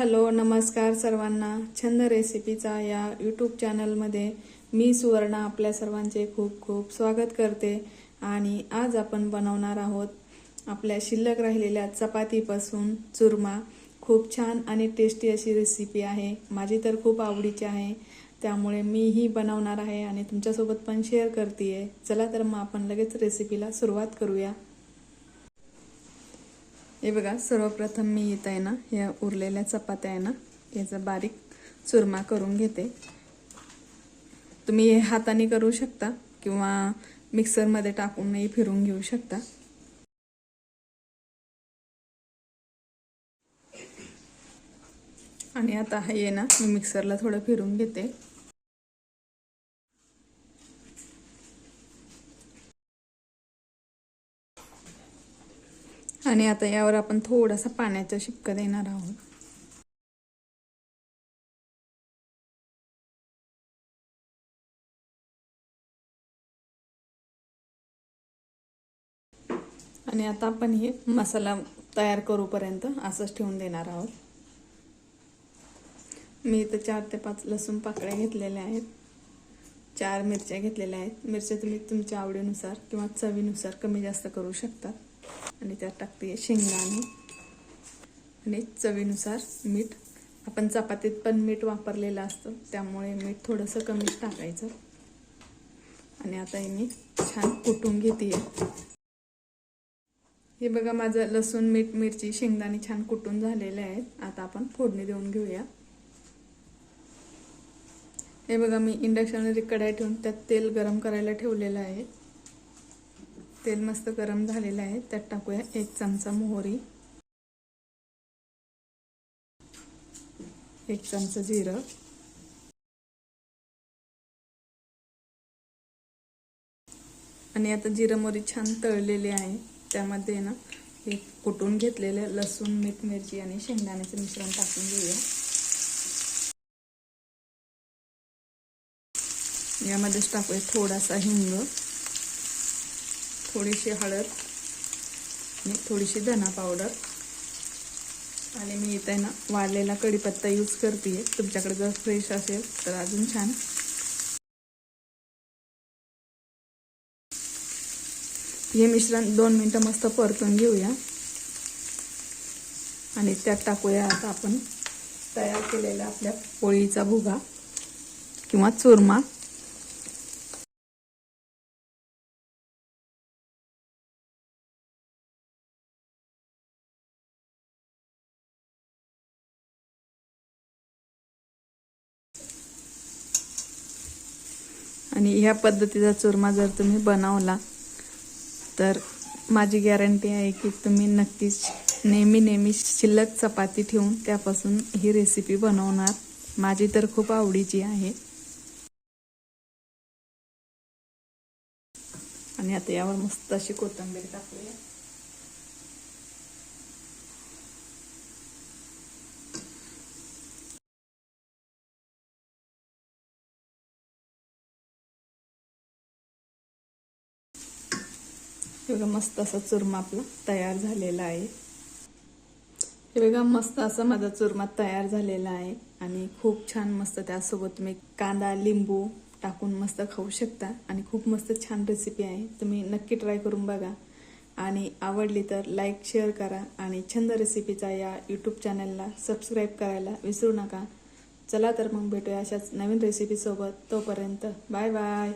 Hello नमस्कार सर्वांना. छंद रेसिपीचा या यूट्यूब चॅनलमध्ये मी सुवर्णा आपल्या सर्वांचे खूप खूप स्वागत करते. आणि आज आपण बनवणार आहोत आपल्या शिल्लक राहिलेल्या चपातीपासून चुरमा. खूप छान आणि टेस्टी अशी रेसिपी आहे. माझी तर खूप आवडीची आहे. त्यामुळे मीही बनवणार आहे आणि तुमच्यासोबत पण शेअर करते आहे चला तर मग आपण लगेच रेसिपीला सुरुवात करूया. हे बघा सर्वप्रथम मी येत आहे ना या उरलेल्या चपात्या आहे ना याचा बारीक चुरमा करून घेते. तुम्ही हे हाताने करू शकता किंवा मिक्सरमध्ये टाकूनही फिरून घेऊ शकता. आणि आता हे ना मी मिक्सरला थोडं फिरून घेते. आणि आता यावर आपण थोडासा पाण्याचा शिक्क देणार आहोत. आणि आता आपण हे मसाला तयार करूपर्यंत असंच ठेवून देणार आहोत. मी इथं चार ते पाच लसूण पाकळ्या घेतलेल्या आहेत. चार मिरच्या घेतलेल्या आहेत. मिरच्या तुम्ही तुमच्या आवडीनुसार किंवा चवीनुसार कमी जास्त करू शकता आणि त्यात टाकते शेंगदाणे. आणि चवीनुसार मीठ. आपण चपातीत पण मीठ वापरलेलं असतं त्यामुळे मीठ थोडंसं कमीच टाकायचं. आणि आता हे मी छान कुटून घेते हे बघा माझं लसूण मीठ मिरची शेंगदाणे छान कुटून झालेले आहेत. आता आपण फोडणी देऊन घेऊया. हे बघा मी इंडक्शनवरती कढाई ठेवून त्यात तेल गरम करायला ठेवलेलं आहे. तेल मस्त गरम झालेलं आहे. त्यात टाकूया एक चमचा मोहरी. एक चमचा जिरं. आणि आता जिरं मोहरी छान तळलेली आहे. त्यामध्ये ना हे कुटून घेतलेलं लसूण मीठ मिरची आणि शेंगदाण्याचं मिश्रण टाकून घेऊया. यामध्येच टाकूया थोडासा हिंग. थोडीशी हळद आणि थोडीशी धना पावडर. आणि मी इथे ना वाळलेला कढीपत्ता यूज करते तुमच्याकडे जर फ्रेश असेल तर अजून छान. हे मिश्रण दोन मिनटं मस्त परतून घेऊया. आणि त्यात टाकूया आता आपण तयार केलेला आपल्या पोळीचा भुगा किंवा चुरमा. आणि ह्या पद्धतीचा चुरमा जर तुम्ही बनवला तर माझी गॅरंटी आहे की तुम्ही नक्कीच नेहमी नेहमी शिल्लक चपाती ठेवून त्यापासून ही रेसिपी बनवणार. माझी तर खूप आवडीची आहे. आणि आता यावर मस्त अशी कोथिंबीर टाकूया. एवढा मस्त असा चुरमा आपला तयार झालेला आहे. हे बघा मस्त असा माझा चुरमा तयार झालेला आहे आणि खूप छान मस्त त्यासोबत तुम्ही कांदा लिंबू टाकून मस्त खाऊ शकता आणि खूप मस्त छान रेसिपी आहे. तुम्ही नक्की ट्राय करून बघा. आणि आवडली तर लाईक शेअर करा आणि छंद रेसिपीचा या यूट्यूब चॅनलला सबस्क्राईब करायला विसरू नका. चला तर मग भेटूया अशाच नवीन रेसिपीसोबत तोपर्यंत बाय बाय